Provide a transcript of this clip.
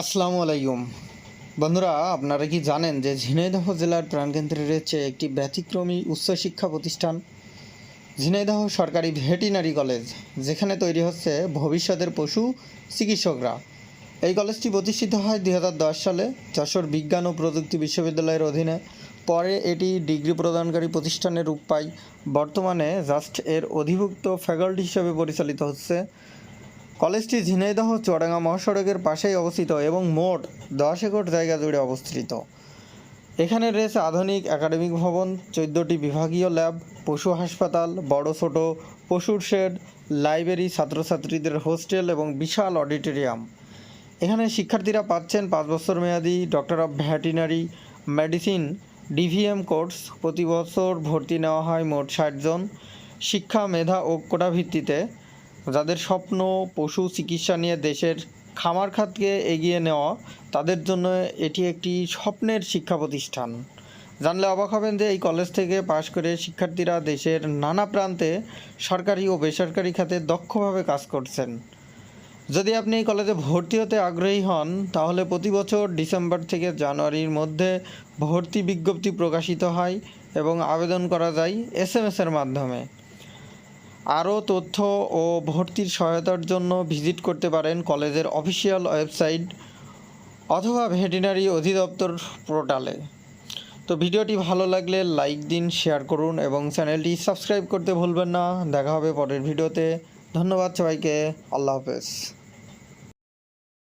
আসসালামু আলাইকুম। বন্ধুরা, আপনারা কি জানেন যে ঝিনাইদহ জেলার প্রাণকেন্দ্রে রয়েছে একটি ব্যতিক্রমী উচ্চশিক্ষা প্রতিষ্ঠান? ঝিনাইদহ সরকারি ভেটেরিনারি কলেজ, যেখানে তৈরি হচ্ছে ভবিষ্যতের পশু চিকিৎসকরা। এই কলেজটি প্রতিষ্ঠিত হয় দুই হাজার দশ সালে। যশোর বিজ্ঞান ও প্রযুক্তি বিশ্ববিদ্যালয়ের অধীনে। পরে এটি ডিগ্রি প্রদানকারী প্রতিষ্ঠানে রূপ পায়। বর্তমানে জাস্ট এর অধিভুক্ত ফ্যাকাল্টি হিসেবে পরিচালিত হচ্ছে। কলেজটি ঝিনাইদহ, চুয়াডাঙ্গা মহাসড়কের পাশেই অবস্থিত এবং মোট দশ একর জায়গা জুড়ে অবস্থিত। এখানে রয়েছে আধুনিক একাডেমিক ভবন, চোদ্দোটি বিভাগীয় ল্যাব, পশু হাসপাতাল, বড় ছোট পশুর শেড, লাইব্রেরি, ছাত্রছাত্রীদের হোস্টেল এবং বিশাল অডিটোরিয়াম। এখানে শিক্ষার্থীরা পাচ্ছেন পাঁচ বছর মেয়াদি doctor of veterinary medicine, DVM course. প্রতি বছর ভর্তি নেওয়া হয় মোট ষাট জন। শিক্ষা, মেধা ও কোটা ভিত্তিতে যাদের স্বপ্ন, পশু চিকিৎসা নিয়ে দেশের খামার খাতকে এগিয়ে নেওয়া, তাদের জন্য এটি একটি স্বপ্নের শিক্ষা প্রতিষ্ঠান। জানলে অবাক হবেন যে এই কলেজ থেকে পাশ করে শিক্ষার্থীরা দেশের নানা প্রান্তে সরকারি ও বেসরকারি খাতে দক্ষভাবে কাজ করছেন। যদি আপনি এই কলেজে ভর্তি হতে আগ্রহী হন, তাহলে প্রতি বছর ডিসেম্বর থেকে জানুয়ারির মধ্যে ভর্তি বিজ্ঞপ্তি প্রকাশিত হয় এবং আবেদন করা যায় এস এম এসের মাধ্যমে। আরও তথ্য ও ভর্তির সহায়তার জন্য ভিজিট করতে পারেন কলেজের অফিসিয়াল ওয়েবসাইট অথবা ভেটেরিনারি অধিদপ্তর পোর্টালে। তো ভিডিওটি ভালো লাগলে লাইক দিন, শেয়ার করুন এবং চ্যানেলটি সাবস্ক্রাইব করতে ভুলবেন না। দেখা হবে পরের ভিডিওতে। ধন্যবাদ সবাইকে। আল্লাহ হাফেজ।